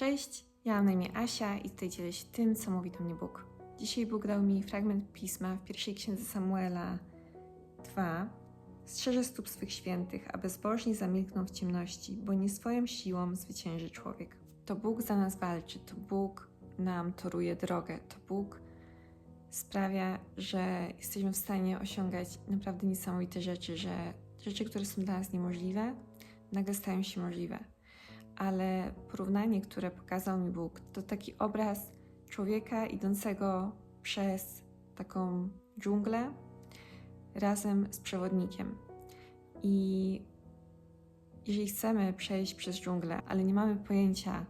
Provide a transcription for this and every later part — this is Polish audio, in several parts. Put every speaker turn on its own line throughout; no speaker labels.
Cześć, ja mam na imię Asia i tutaj dzielę się tym, co mówi do mnie Bóg. Dzisiaj Bóg dał mi fragment pisma w pierwszej księdze Samuela 2. Strzeże stóp swych świętych, aby zbożni zamilkną w ciemności, bo nie swoją siłą zwycięży człowiek. To Bóg za nas walczy, to Bóg nam toruje drogę, to Bóg sprawia, że jesteśmy w stanie osiągać naprawdę niesamowite rzeczy, że rzeczy, które są dla nas niemożliwe, nagle stają się możliwe ale porównanie, które pokazał mi Bóg, to taki obraz człowieka idącego przez taką dżunglę razem z przewodnikiem. I jeżeli chcemy przejść przez dżunglę, ale nie mamy pojęcia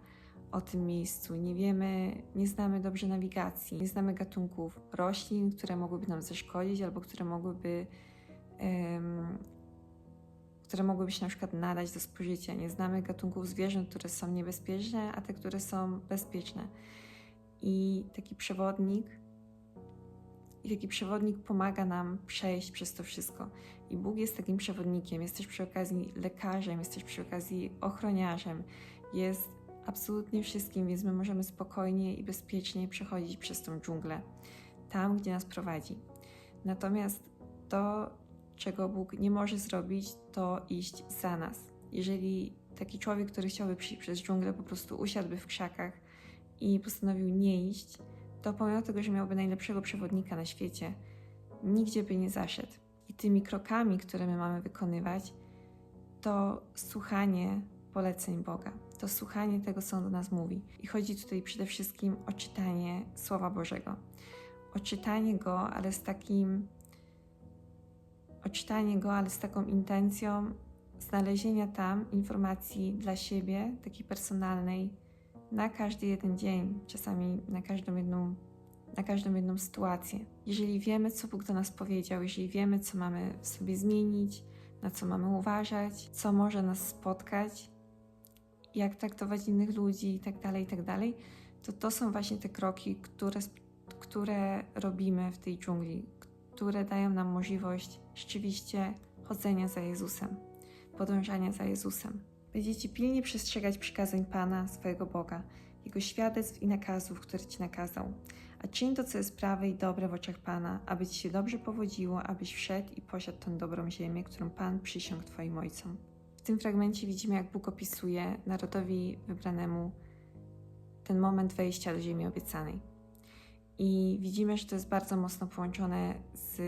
o tym miejscu, nie wiemy, nie znamy dobrze nawigacji, nie znamy gatunków roślin, które mogłyby nam zaszkodzić albo które mogłyby em, które mogłyby się na przykład nadać do spożycia. Nie znamy gatunków zwierząt, które są niebezpieczne, a te, które są bezpieczne. I taki przewodnik, i taki przewodnik pomaga nam przejść przez to wszystko. I Bóg jest takim przewodnikiem, jest też przy okazji lekarzem, jest też przy okazji ochroniarzem, jest absolutnie wszystkim, więc my możemy spokojnie i bezpiecznie przechodzić przez tą dżunglę, tam, gdzie nas prowadzi. Natomiast to, czego Bóg nie może zrobić, to iść za nas. Jeżeli taki człowiek, który chciałby przyjść przez dżunglę, po prostu usiadłby w krzakach i postanowił nie iść, to pomimo tego, że miałby najlepszego przewodnika na świecie, nigdzie by nie zaszedł. I tymi krokami, które my mamy wykonywać, to słuchanie poleceń Boga, to słuchanie tego, co On do nas mówi. I chodzi tutaj przede wszystkim o czytanie Słowa Bożego. O czytanie Go, ale z takim odczytanie go, ale z taką intencją znalezienia tam informacji dla siebie, takiej personalnej, na każdy jeden dzień, czasami na każdą jedną, na każdą jedną sytuację. Jeżeli wiemy, co Bóg do nas powiedział, jeżeli wiemy, co mamy w sobie zmienić, na co mamy uważać, co może nas spotkać, jak traktować innych ludzi itd., tak itd., tak to to są właśnie te kroki, które, które robimy w tej dżungli, które dają nam możliwość rzeczywiście chodzenia za Jezusem, podążania za Jezusem. Będziecie pilnie przestrzegać przykazań Pana, swojego Boga, Jego świadectw i nakazów, które Ci nakazał. A czyń to, co jest prawe i dobre w oczach Pana, aby Ci się dobrze powodziło, abyś wszedł i posiadł tę dobrą ziemię, którą Pan przysiągł Twoim ojcom. W tym fragmencie widzimy, jak Bóg opisuje narodowi wybranemu ten moment wejścia do ziemi obiecanej. I widzimy, że to jest bardzo mocno połączone z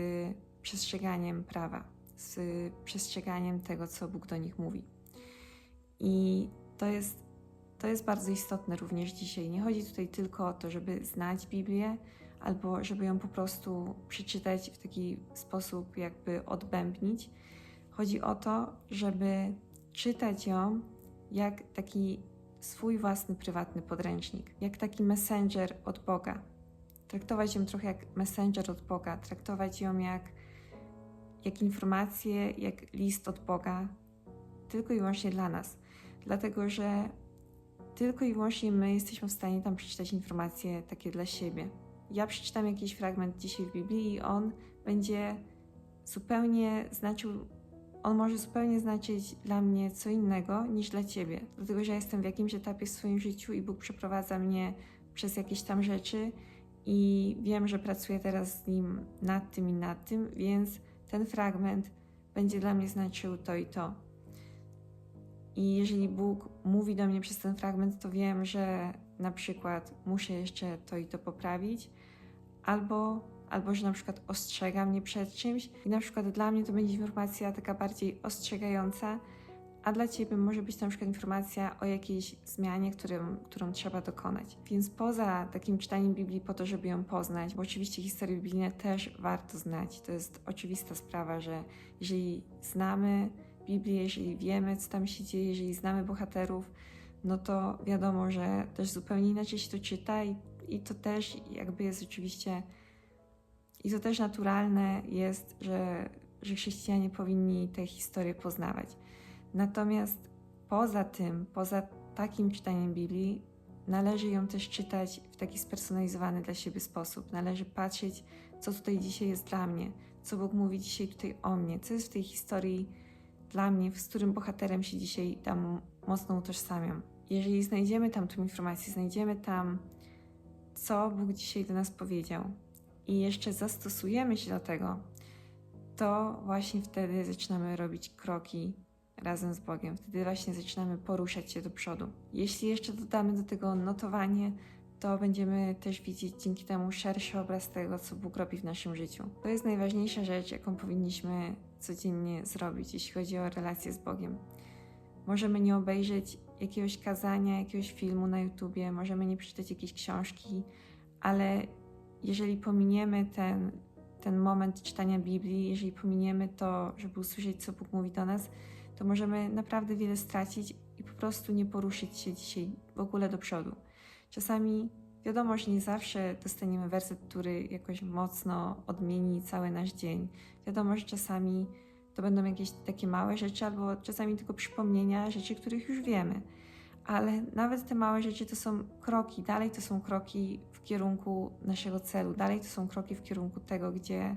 przestrzeganiem prawa, z przestrzeganiem tego, co Bóg do nich mówi. I to jest, to jest bardzo istotne również dzisiaj. Nie chodzi tutaj tylko o to, żeby znać Biblię, albo żeby ją po prostu przeczytać w taki sposób, jakby odbębnić. Chodzi o to, żeby czytać ją jak taki swój własny prywatny podręcznik, jak taki messenger od Boga. Traktować ją trochę jak messenger od Boga, traktować ją jak jak informację, jak list od Boga, tylko i wyłącznie dla nas. Dlatego, że tylko i wyłącznie my jesteśmy w stanie tam przeczytać informacje takie dla siebie. Ja przeczytam jakiś fragment dzisiaj w Biblii i on będzie zupełnie znaczył, on może zupełnie znaczyć dla mnie co innego niż dla ciebie. Dlatego, że ja jestem w jakimś etapie w swoim życiu i Bóg przeprowadza mnie przez jakieś tam rzeczy i wiem, że pracuję teraz z Nim nad tym i nad tym, więc ten fragment będzie dla mnie znaczył to i to. I jeżeli Bóg mówi do mnie przez ten fragment, to wiem, że na przykład muszę jeszcze to i to poprawić, albo, albo że na przykład ostrzega mnie przed czymś. I na przykład dla mnie to będzie informacja taka bardziej ostrzegająca, a dla Ciebie może być to na przykład informacja o jakiejś zmianie, którą, trzeba dokonać. Więc poza takim czytaniem Biblii po to, żeby ją poznać, bo oczywiście historie biblijne też warto znać. To jest oczywista sprawa, że jeżeli znamy Biblię, jeżeli wiemy, co tam się dzieje, jeżeli znamy bohaterów, no to wiadomo, że też zupełnie inaczej się to czyta i, i to też jakby jest oczywiście i to też naturalne jest, że, że chrześcijanie powinni te historie poznawać. Natomiast poza tym, poza takim czytaniem Biblii, należy ją też czytać w taki spersonalizowany dla siebie sposób. Należy patrzeć, co tutaj dzisiaj jest dla mnie, co Bóg mówi dzisiaj tutaj o mnie, co jest w tej historii dla mnie, z którym bohaterem się dzisiaj tam mocno utożsamiam. jeżeli znajdziemy tam tą informację, znajdziemy tam, co Bóg dzisiaj do nas powiedział i jeszcze zastosujemy się do tego, to właśnie wtedy zaczynamy robić kroki razem z Bogiem. Wtedy właśnie zaczynamy poruszać się do przodu. Jeśli jeszcze dodamy do tego notowanie, to będziemy też widzieć dzięki temu szerszy obraz tego, co Bóg robi w naszym życiu. To jest najważniejsza rzecz, jaką powinniśmy codziennie zrobić, jeśli chodzi o relacje z Bogiem. Możemy nie obejrzeć jakiegoś kazania, jakiegoś filmu na YouTubie, możemy nie przeczytać jakiejś książki, ale jeżeli pominiemy ten, ten moment czytania Biblii, jeżeli pominiemy to, żeby usłyszeć, co Bóg mówi do nas, to możemy naprawdę wiele stracić i po prostu nie poruszyć się dzisiaj w ogóle do przodu. Czasami wiadomo, że nie zawsze dostaniemy werset, który jakoś mocno odmieni cały nasz dzień. Wiadomo, że czasami to będą jakieś takie małe rzeczy, albo czasami tylko przypomnienia rzeczy, których już wiemy. Ale nawet te małe rzeczy to są kroki, dalej to są kroki w kierunku naszego celu, dalej to są kroki w kierunku tego, gdzie.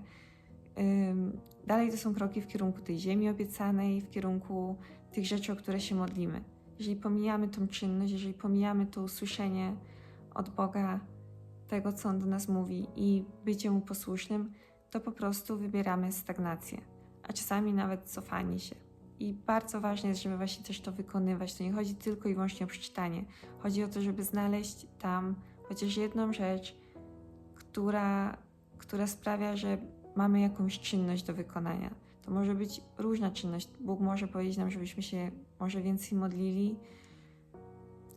Dalej to są kroki w kierunku tej ziemi obiecanej, w kierunku tych rzeczy, o które się modlimy. Jeżeli pomijamy tą czynność, jeżeli pomijamy to usłyszenie od Boga tego, co On do nas mówi i bycie Mu posłusznym, to po prostu wybieramy stagnację, a czasami nawet cofanie się. I bardzo ważne jest, żeby właśnie też to wykonywać. To nie chodzi tylko i wyłącznie o przeczytanie. Chodzi o to, żeby znaleźć tam chociaż jedną rzecz, która, która sprawia, że mamy jakąś czynność do wykonania. To może być różna czynność. Bóg może powiedzieć nam, żebyśmy się może więcej modlili,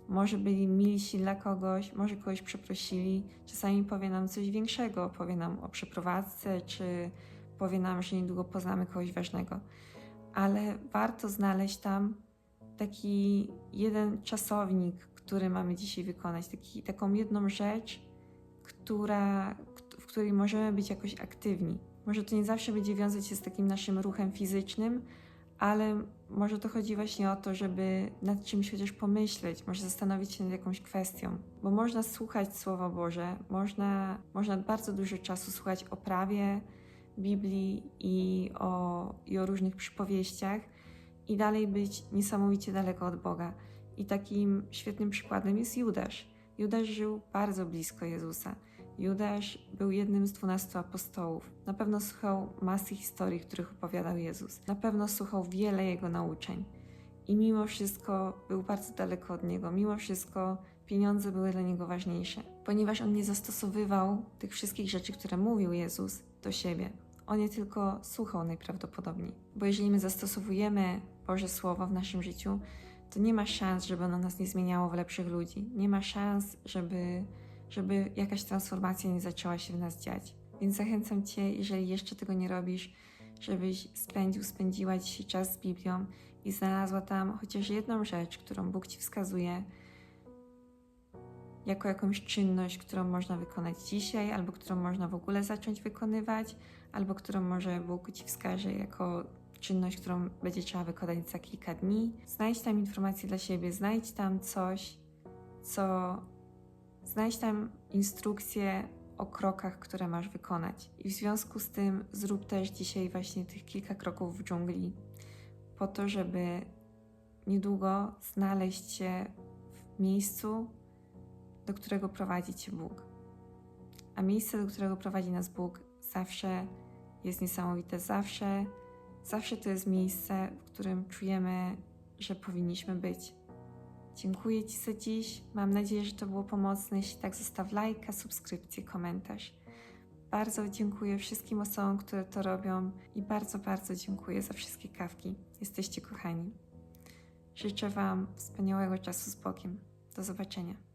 może byli milsi dla kogoś, może kogoś przeprosili. Czasami powie nam coś większego, powie nam o przeprowadzce, czy powie nam, że niedługo poznamy kogoś ważnego. Ale warto znaleźć tam taki jeden czasownik, który mamy dzisiaj wykonać, taki, taką jedną rzecz, która, w której możemy być jakoś aktywni. Może to nie zawsze będzie wiązać się z takim naszym ruchem fizycznym, ale może to chodzi właśnie o to, żeby nad czymś chociaż pomyśleć, może zastanowić się nad jakąś kwestią, bo można słuchać Słowa Boże, można, można bardzo dużo czasu słuchać o prawie, Biblii i o, i o różnych przypowieściach i dalej być niesamowicie daleko od Boga. I takim świetnym przykładem jest Judasz. Judasz żył bardzo blisko Jezusa. Judasz był jednym z dwunastu apostołów. Na pewno słuchał masy historii, których opowiadał Jezus. Na pewno słuchał wiele jego nauczeń. I mimo wszystko był bardzo daleko od niego. Mimo wszystko pieniądze były dla niego ważniejsze, ponieważ on nie zastosowywał tych wszystkich rzeczy, które mówił Jezus, do siebie. On je tylko słuchał najprawdopodobniej. Bo jeżeli my zastosowujemy Boże Słowo w naszym życiu, to nie ma szans, żeby ono nas nie zmieniało w lepszych ludzi. Nie ma szans, żeby żeby jakaś transformacja nie zaczęła się w nas dziać. Więc zachęcam Cię, jeżeli jeszcze tego nie robisz, żebyś spędził, spędziła dzisiaj czas z Biblią i znalazła tam chociaż jedną rzecz, którą Bóg Ci wskazuje, jako jakąś czynność, którą można wykonać dzisiaj, albo którą można w ogóle zacząć wykonywać, albo którą może Bóg Ci wskaże jako czynność, którą będzie trzeba wykonać za kilka dni. Znajdź tam informacje dla siebie, znajdź tam coś, co Znajdź tam instrukcje o krokach, które masz wykonać. I w związku z tym zrób też dzisiaj właśnie tych kilka kroków w dżungli, po to, żeby niedługo znaleźć się w miejscu, do którego prowadzi Cię Bóg. A miejsce, do którego prowadzi nas Bóg, zawsze jest niesamowite. Zawsze, zawsze to jest miejsce, w którym czujemy, że powinniśmy być. Dziękuję Ci za dziś. Mam nadzieję, że to było pomocne. Jeśli tak, zostaw lajka, subskrypcję, komentarz. Bardzo dziękuję wszystkim osobom, które to robią i bardzo, bardzo dziękuję za wszystkie kawki. Jesteście kochani. Życzę Wam wspaniałego czasu z Bogiem. Do zobaczenia.